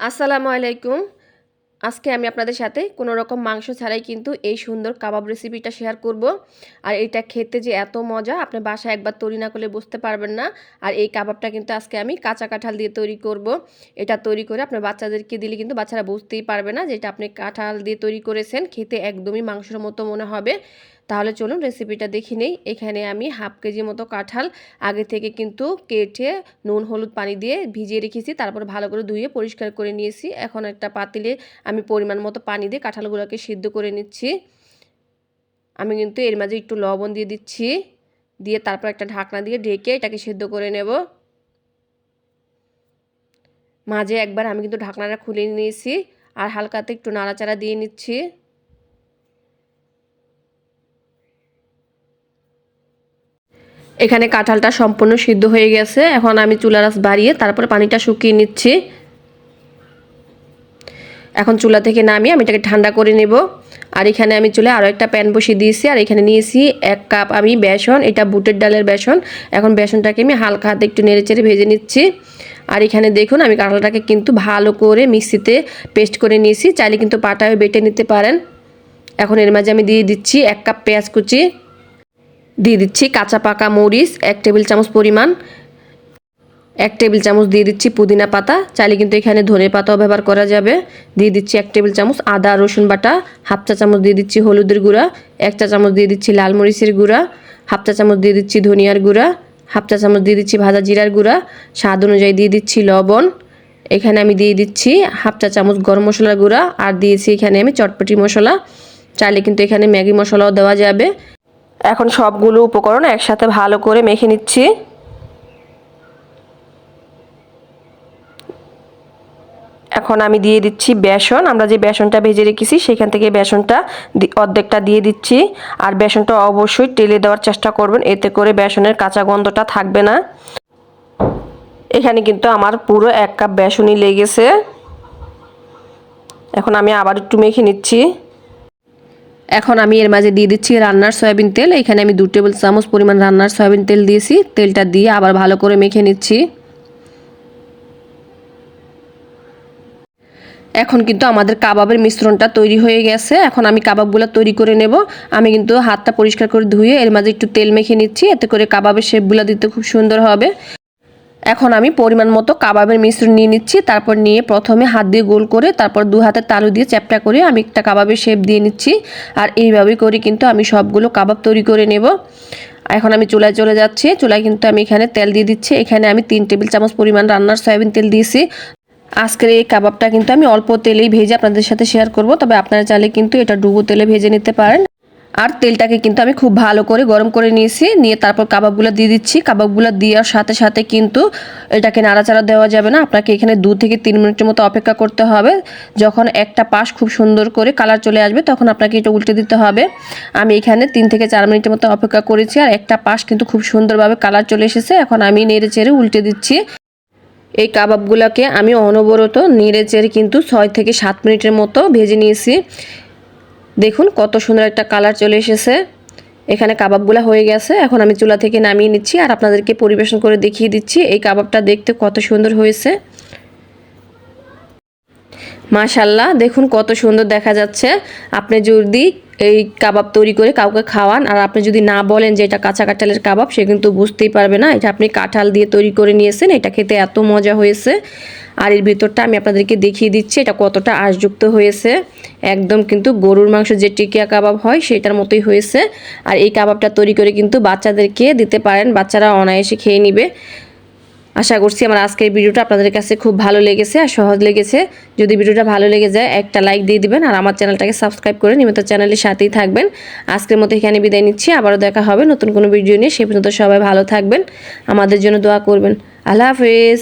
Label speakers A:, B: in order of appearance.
A: আসসালামু আলাইকুম। আজকে আমি আপনাদের সাথে কোনো রকম মাংস ছাড়াই কিন্তু এই সুন্দর কাবাব রেসিপিটা শেয়ার করব। আর এটা খেতে যে এত মজা, আপনি বাসায় একবার তৈরি না করলে বুঝতে পারবেন না। আর এই কাবাবটা কিন্তু আজকে আমি কাঁচা কাঁঠাল দিয়ে তৈরি করব। এটা তৈরি করে আপনার বাচ্চাদেরকে দিলে কিন্তু বাচ্চারা বুঝতেই পারবে না যেটা আপনি কাঁঠাল দিয়ে তৈরি করেছেন, খেতে একদমই মাংসের মতো মনে হবে। তাহলে চলুন রেসিপিটা দেখি নেই। এখানে আমি হাফ কেজি মতো কাঁঠাল আগে থেকে কিন্তু কেটে নুন, হলুদ পানি দিয়ে ভিজিয়ে রেখেছি। তারপর ভালো করে ধুয়ে পরিষ্কার করে নিয়েছি। এখন একটা পাতিলে আমি পরিমাণ মতো পানি দিয়ে কাঁঠালগুলোকে সিদ্ধ করে নিচ্ছি। আমি কিন্তু এর মাঝে একটু লবণ দিয়ে দিচ্ছি। দিয়ে তারপর একটা ঢাকনা দিয়ে ঢেকে এটাকে সিদ্ধ করে নেব। মাঝে একবার আমি কিন্তু ঢাকনাটা খুলে নিয়েছি। আর হালকাতে একটু নাড়াচাড়া দিয়ে নিচ্ছি। এখানে কাঁঠালটা সম্পূর্ণ সিদ্ধ হয়ে গেছে। এখন আমি চুলারাস বাড়িয়ে তারপরে পানিটা শুকিয়ে নিচ্ছি। এখন চুলা থেকে নামিয়ে আমি এটাকে ঠান্ডা করে নেব। আর এখানে আমি চুলে আরও একটা প্যান বসিয়ে দিয়েছি। আর এখানে নিয়েছি এক কাপ আমি বেসন, এটা বুটের ডালের বেসন। এখন বেসনটাকে আমি হালকা হাতে একটু নেড়ে চেড়ে ভেজে নিচ্ছি। আর এখানে দেখুন, আমি কাঁঠালটাকে কিন্তু ভালো করে মিক্সিতে পেস্ট করে নিয়েছি। চাইলে কিন্তু পাটায় বেটে নিতে পারেন। এখন এর মাঝে আমি দিয়ে দিচ্ছি এক কাপ পেঁয়াজ কুচি। দিয়ে দিচ্ছি কাঁচা পাকা মরিচ, এক টেবিল চামচ পরিমাণ। এক টেবিল চামচ দিয়ে দিচ্ছি পুদিনা পাতা। চাইলে কিন্তু এখানে ধনে পাতাও ব্যবহার করা যাবে। দিয়ে দিচ্ছি এক টেবিল চামচ আদা, রসুন বাটা। হাফ চা চামচ দিয়ে দিচ্ছি হলুদের গুঁড়া। এক চা চামচ দিয়ে দিচ্ছি লাল মরিচের গুঁড়া। হাফ চা চামচ দিয়ে দিচ্ছি ধনিয়ার গুঁড়া। হাফ চা চামচ দিয়ে দিচ্ছি ভাজা জিরার গুঁড়া। স্বাদ অনুযায়ী দিয়ে দিচ্ছি লবণ। এখানে আমি দিয়ে দিচ্ছি হাফ চা চামচ গরম মশলার গুঁড়া। আর দিয়েছি এখানে আমি চটপটি মশলা। চাইলে কিন্তু এখানে ম্যাগি মশলাও দেওয়া যাবে। এখন সবগুলো উপকরণ একসাথে ভালো করে মেখে নিচ্ছি। এখন আমি দিয়ে দিচ্ছি বেসন। আমরা যে বেসনটা ভেজে রেখেছি, সেখান থেকে বেসনটা অর্ধেকটা দিয়ে দিচ্ছি। আর বেসনটা অবশ্যই টেলে দেওয়ার চেষ্টা করবেন, এতে করে বেসনের কাঁচা গন্ধটা থাকবে না। এখানে কিন্তু আমার পুরো এক কাপ বেসনই লেগেছে। এখন আমি আবার একটু মেখে নিচ্ছি। এখন আমি এর মাঝে দিয়ে দিচ্ছি রান্নার সয়াবিন তেল। এখানে আমি দু টেবিল চামচ পরিমাণ রান্নার সয়াবিন তেল দিয়েছি। তেলটা দিয়ে আবার ভালো করে মেখে নিচ্ছি। এখন কিন্তু আমাদের কাবাবের মিশ্রণটা তৈরি হয়ে গেছে। এখন আমি কাবাবগুলো তৈরি করে নেব। আমি কিন্তু হাতটা পরিষ্কার করে ধুয়ে এর মাঝে একটু তেল মেখে নিচ্ছি। এতে করে কাবাবের শেপগুলো দিতে খুব সুন্দর হবে। এখন আমি পরিমাণ মতো কাবাবের মিশ্রণ নিয়ে নিচ্ছি। তারপর নিয়ে প্রথমে হাত দিয়ে গোল করে তারপর দু হাতে তালু দিয়ে চ্যাপটা করে আমি একটা কাবাবের শেপ দিয়ে নিচ্ছি। আর এইভাবেই করে কিন্তু আমি সবগুলো কাবাব তৈরি করে নেব। এখন আমি চুলায় চলে যাচ্ছি। চুলায় কিন্তু আমি এখানে তেল দিয়ে দিচ্ছি। এখানে আমি তিন টেবিল চামচ পরিমাণ রান্নার সয়াবিন তেল দিয়েছি। আজকের এই কাবাবটা কিন্তু আমি অল্প তেলেই ভেজে আপনাদের সাথে শেয়ার করব। তবে আপনারা চাইলে কিন্তু এটা ডুবো তেলে ভেজে নিতে পারেন। আর তেলটাকে কিন্তু আমি খুব ভালো করে গরম করে নিয়েছি। নিয়ে তারপর কাবাবগুলো দিয়ে দিচ্ছি। কাবাবগুলো দেওয়ার সাথে সাথে কিন্তু এটাকে নাড়াচাড়া দেওয়া যাবে না। আপনাকে এখানে দু থেকে তিন মিনিটের মতো অপেক্ষা করতে হবে। যখন একটা পাশ খুব সুন্দর করে কালার চলে আসবে, তখন আপনাকে এটা উল্টে দিতে হবে। আমি এখানে তিন থেকে চার মিনিটের মতো অপেক্ষা করেছি আর একটা পাশ কিন্তু খুব সুন্দরভাবে কালার চলে এসেছে। এখন আমি নেড়ে চেড়ে উল্টে দিচ্ছি। এই কাবাবগুলোকে আমি অনবরত নেড়ে চেড়ে কিন্তু ছয় থেকে সাত মিনিটের মতো ভেজে নিয়েছি। দেখুন, কত সুন্দর একটা কালার চলে এসেছে। এখানে কাবাবগুলো হয়ে গেছে। এখন আমি চুলা থেকে নামিয়ে নিচ্ছি আর আপনাদেরকে পরিবেশন করে দেখিয়ে দিচ্ছি। এই কাবাবটা দেখতে কত সুন্দর হয়েছে। মাশাল্লাহ দেখুন কত সুন্দর দেখা যাচ্ছে। আপনি যদি এই কাবাব তৈরি করে কাউকে খাওয়ান, আর আপনি যদি না বলেন যে এটা কাঁচা কাঁঠালের কাবাব, সে কিন্তু বুঝতেই পারবে না, এটা আপনি কাঁঠাল দিয়ে তৈরি করে নিয়েছেন, এটা খেতে এত মজা হয়েছে। আর এর ভিতরটা আমি আপনাদেরকে দেখিয়ে দিচ্ছি, এটা কতটা আশযুক্ত হয়েছে। একদম কিন্তু গরুর মাংস যে টিকিয়া কাবাব হয়, সেটার মতোই হয়েছে। আর এই কাবাবটা তৈরি করে কিন্তু বাচ্চাদেরকে দিতে পারেন, বাচ্চারা অনায়াসে খেয়ে নিবে। আশা করছি আমার আজকের ভিডিওটা আপনাদের কাছে খুব ভালো লেগেছে আর সহজ লেগেছে। যদি ভিডিওটা ভালো লেগে যায়, একটা লাইক দিয়ে দিবেন আর আমার চ্যানেলটাকে সাবস্ক্রাইব করে নিয়মিত চ্যানেলের সাথেই থাকবেন। আজকের মতো এখানে বিদায় নিচ্ছি, আবারও দেখা হবে নতুন কোনো ভিডিও নিয়ে। সে পর্যন্ত সবাই ভালো থাকবেন, আমাদের জন্য দোয়া করবেন। আল্লাহ হাফেজ।